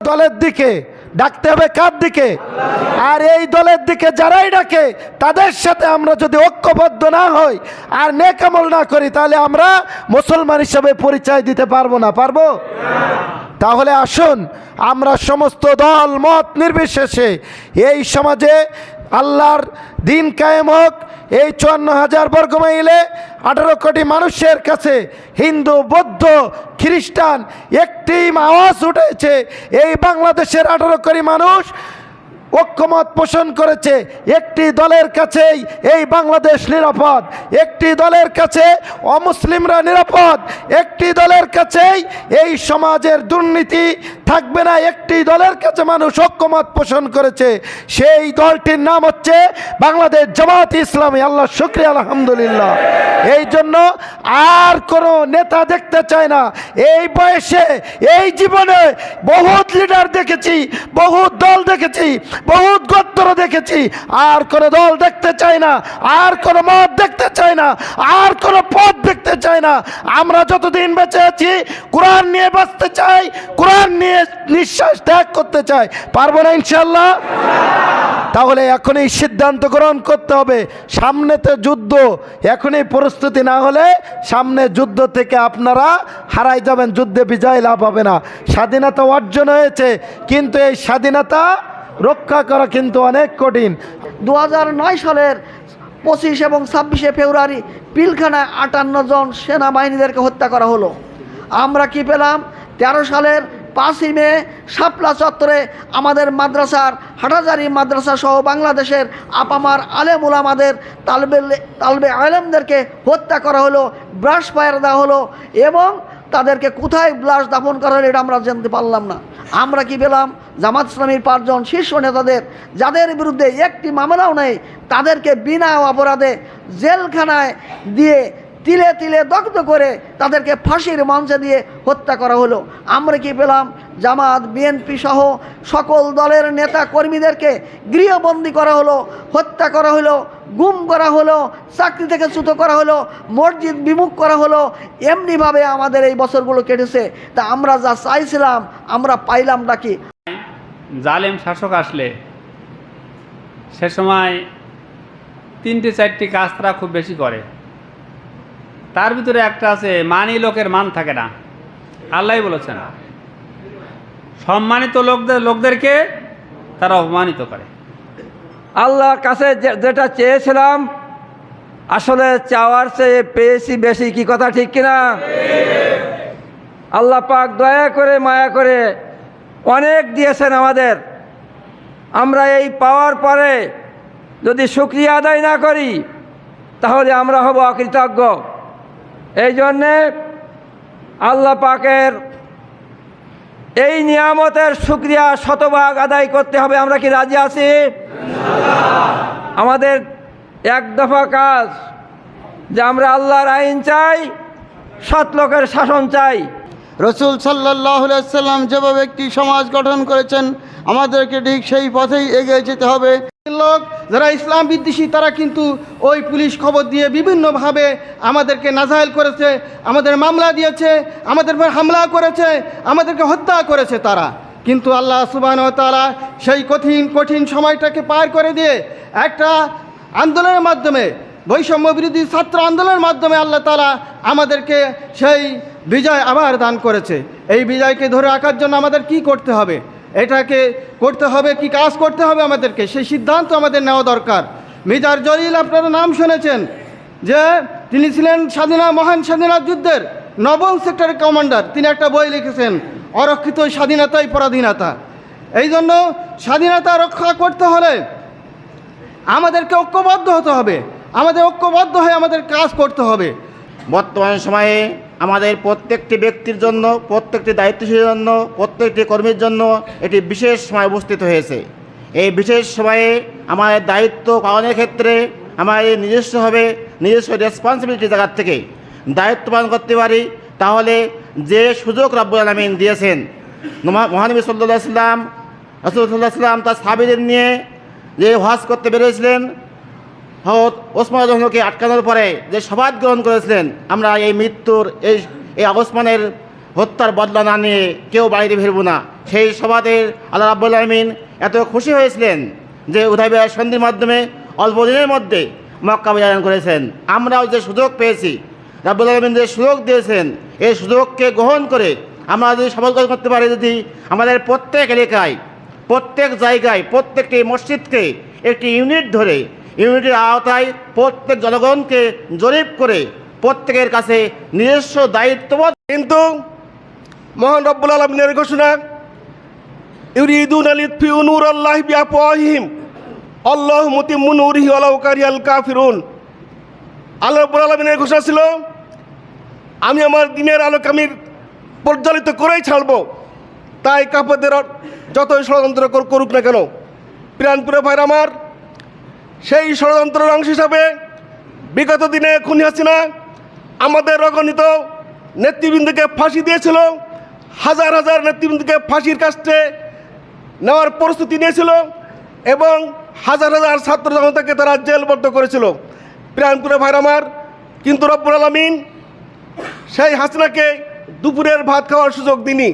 দলের দিকে, ডাকতে হবে কার দিকে? আর এই দলের দিকে যারাই ডাকে, তাদের সাথে আমরা যদি ঐক্যবদ্ধ না হই আর নেকামল না করি, তাহলে আমরা মুসলমান হিসাবে পরিচয় দিতে পারব না। পারব? তাহলে আসুন, আমরা সমস্ত দল, মত নির্বিশেষে এই সমাজে আল্লাহর দিন কায়েম হোক, এই চুয়ান্ন হাজার বর্গ মাইলে আঠারো কোটি মানুষের কাছে হিন্দু, বৌদ্ধ, খ্রিস্টান একটি আওয়াজ উঠেছে। এই বাংলাদেশের আঠারো কোটি মানুষ ঐক্যমত পোষণ করেছে একটি দলের কাছেই এই বাংলাদেশ নিরাপদ, একটি দলের কাছে অমুসলিমরা নিরাপদ, একটি দলের কাছেই এই সমাজের দুর্নীতি থাকবে না, একটি দলের কাছে মানুষ ঐক্যমত পোষণ করেছে। সেই দলটির নাম হচ্ছে বাংলাদেশ জামাত ইসলামী। আল্লাহ শুক্রিয়া, আলহামদুলিল্লাহ। এই জন্য আর কোনো নেতা দেখতে চায় না। এই বয়সে, এই জীবনে বহুত লিডার দেখেছি, বহুত দল দেখেছি। বহুত গোত্র দেখেছি। আর কোনো দল দেখতে চাই না, আর কোনো মত দেখতে চাই না, আর কোনো পথ দেখতে চাই না। আমরা যতদিন বেঁচে আছি, কোরআন নিয়ে বাঁচতে চাই, কোরআন নিয়ে নিঃশ্বাস ত্যাগ করতে চাই। পারব না ইনশাল্লাহ তাহলে এখনই সিদ্ধান্ত গ্রহণ করতে হবে সামনেতে যুদ্ধ। এখনই প্রস্তুতি না হলে সামনে যুদ্ধ থেকে আপনারা হারাই যাবেন, যুদ্ধে বিজয় লাভ হবে না। স্বাধীনতা অর্জন হয়েছে, কিন্তু এই স্বাধীনতা রক্ষা করা কিন্তু অনেক কঠিন। দু সালের পঁচিশ এবং ছাব্বিশে ফেব্রুয়ারি পিলখানায় আটান্ন জন সেনাবাহিনীদেরকে হত্যা করা হলো। আমরা কি পেলাম? তেরো সালের পাঁচই মে শাপলা চত্বরে আমাদের মাদ্রাসার হাটাজারি মাদ্রাসা সহ বাংলাদেশের আপামার আলেম ওলামাদের তালবে তালবে আলেমদেরকে হত্যা করা হলো, ব্রাশ ফায়ার দেওয়া হলো এবং তাদেরকে কোথায় লাশ দাফন করা হলো এটা আমরা জানতে পারলাম না। আমরা কি পেলাম? জামাত ইসলামীর পাঁচজন শীর্ষ নেতাদের, যাদের বিরুদ্ধে একটি মামলাও নেই, তাদেরকে বিনা অপরাধে জেলখানায় দিয়ে তিলে তিলে দগ্ধ করে তাদেরকে ফাঁসির মঞ্চে দিয়ে হত্যা করা হলো। আমরা কি পেলাম? জামাত, বিএনপি সহ সকল দলের নেতা কর্মীদেরকে গৃহবন্দী করা হলো, হত্যা করা হলো, গুম করা হলো, চাকরি থেকে চ্যুত করা হলো, মসজিদ বিমুখ করা হলো। এমনিভাবে আমাদের এই বছরগুলো কেটেছে। তা আমরা যা চাইছিলাম, আমরা পাইলাম নাকি জালেম শাসক আসলে সে সময় তিনটে চারটি কাজ তারা খুব বেশি করে। তার ভিতরে একটা আছে, মানি লোকের মান থাকে না। আল্লাহ বলেছেন। সম্মানিত লোকদের লোকদেরকে তারা অপমানিত করে। আল্লাহর কাছে যেটা চেয়েছিলাম, আসলে চাওয়ার চেয়ে পেয়েছি বেশি, কি কথা ঠিক কিনা? আল্লাহ পাক দয়া করে, মায়া করে অনেক দিয়েছেন আমাদের। আমরা এই পাওয়ার পরে যদি শুক্রিয়া আদায় না করি, তাহলে আমরা হব অকৃতজ্ঞ। এই জন্যে আল্লাহ পাকের এই নিয়ামতের শুক্রিয়া শতভাগ আদায় করতে হবে। আমরা কি রাজি আছি? আমাদের এক দফা কাজ যে আমরা আল্লাহর আইন চাই, সৎ লোকের শাসন চাই। রসুল সাল্লাহ সাল্লাম যেভাবে একটি সমাজ গঠন করেছেন আমাদেরকে ঠিক সেই পথেই এগিয়ে যেতে হবে। লোক যারা ইসলাম বিদ্বেষী, তারা কিন্তু ওই পুলিশ খবর দিয়ে বিভিন্নভাবে আমাদেরকে নাজাইল করেছে, আমাদের মামলা দিয়েছে, আমাদের উপর হামলা করেছে, আমাদেরকে হত্যা করেছে তারা। কিন্তু আল্লাহ সুবান তারা সেই কঠিন কঠিন সময়টাকে পার করে দিয়ে একটা আন্দোলনের মাধ্যমে, বৈষম্য বিরোধী ছাত্র আন্দোলনের মাধ্যমে আল্লাহ তালা আমাদেরকে সেই বিজয় আবার দান করেছে। এই বিজয়কে ধরে রাখার জন্য আমাদের কি করতে হবে? এটাকে করতে হবে, কি কাজ করতে হবে আমাদেরকে? সেই সিদ্ধান্ত আমাদের নেওয়া দরকার। মিজার জলিল, আপনারা নাম শুনেছেন যে তিনি ছিলেন স্বাধীনা, মহান স্বাধীনতা যুদ্ধের নবম সেক্টরের কমান্ডার। তিনি একটা বই লিখেছেন, অরক্ষিত স্বাধীনতাই পরাধীনতা। এই জন্য স্বাধীনতা রক্ষা করতে হলে আমাদেরকে ঐক্যবদ্ধ হতে হবে। আমাদের ঐক্যবদ্ধ হয়ে আমাদের কাজ করতে হবে। বর্তমান সময়ে আমাদের প্রত্যেকটি ব্যক্তির জন্য, প্রত্যেকটি দায়িত্বশীলের জন্য, প্রত্যেকটি কর্মীর জন্য এটি বিশেষ সময় উপস্থিত হয়েছে। এই বিশেষ সময়ে আমাদের দায়িত্ব পালনের ক্ষেত্রে আমাদের নিজস্বভাবে নিজস্ব রেসপন্সিবিলিটি জায়গার থেকে দায়িত্ব পালন করতে পারি। তাহলে যে সুযোগ রাব্বুল আলমিন দিয়েছেন মহানবী সাল্লাহ সাল্লাম রসুল্লাহ সাল্লাম তার সাবিদের নিয়ে যে হজ করতে বেরিয়েছিলেন হত ওসমান জহনকে আটকানোর পরে যে শপথ গ্রহণ করেছিলেন, আমরা এই মৃত্যুর, এই এই ওসমানের হত্যার বদলা না নিয়ে কেউ বাইরে ফিরব না। সেই সভাতে আল্লাহ রাব্বুল আলমিন এত খুশি হয়েছিলেন যে উদয়বিয়া সন্ধির মাধ্যমে অল্প দিনের মধ্যে মক্কা বিজয়ন করেছেন। আমরাও যে সুযোগ পেয়েছি, রাব্বুল আলমিন যে সুযোগ দিয়েছেন, এই সুযোগকে গ্রহণ করে আমরা যদি সফল করতে পারি, যদি আমাদের প্রত্যেক এলাকায়, প্রত্যেক জায়গায়, প্রত্যেকটি মসজিদকে একটি ইউনিট ধরে ইউনিটের আওতায় প্রত্যেক জনগণকে জরিপ করে প্রত্যেকের কাছে নিজস্ব দায়িত্ববোধ। কিন্তু মহান রব্বুল আলমিনের ঘোষণা, ইউরিদুন আল্লাহ ঘোষণা ছিল, আমি আমার দিনের আলোকে আমি পরিচালিত করেই ছাড়ব। তাই কাপদের যতই ষড়যন্ত্র কর- করুক না কেন প্রাণপুরে ভাইর আমার সেই ষড়যন্ত্রের অংশ হিসাবে বিগত দিনে খুনি হাসিনা আমাদের অগণিত নেতৃবৃন্দকে ফাঁসি দিয়েছিল, হাজার হাজার নেতৃবৃন্দকে ফাঁসির কাছে নেওয়ার প্রস্তুতি নিয়েছিল এবং হাজার হাজার ছাত্র জনতাকে তারা জেলবদ্ধ করেছিল। প্রাণপুরে ভাইর আমার, কিন্তু রব্বুল আলমিন সেই হাসিনাকে দুপুরের ভাত খাওয়ার সুযোগ দিনি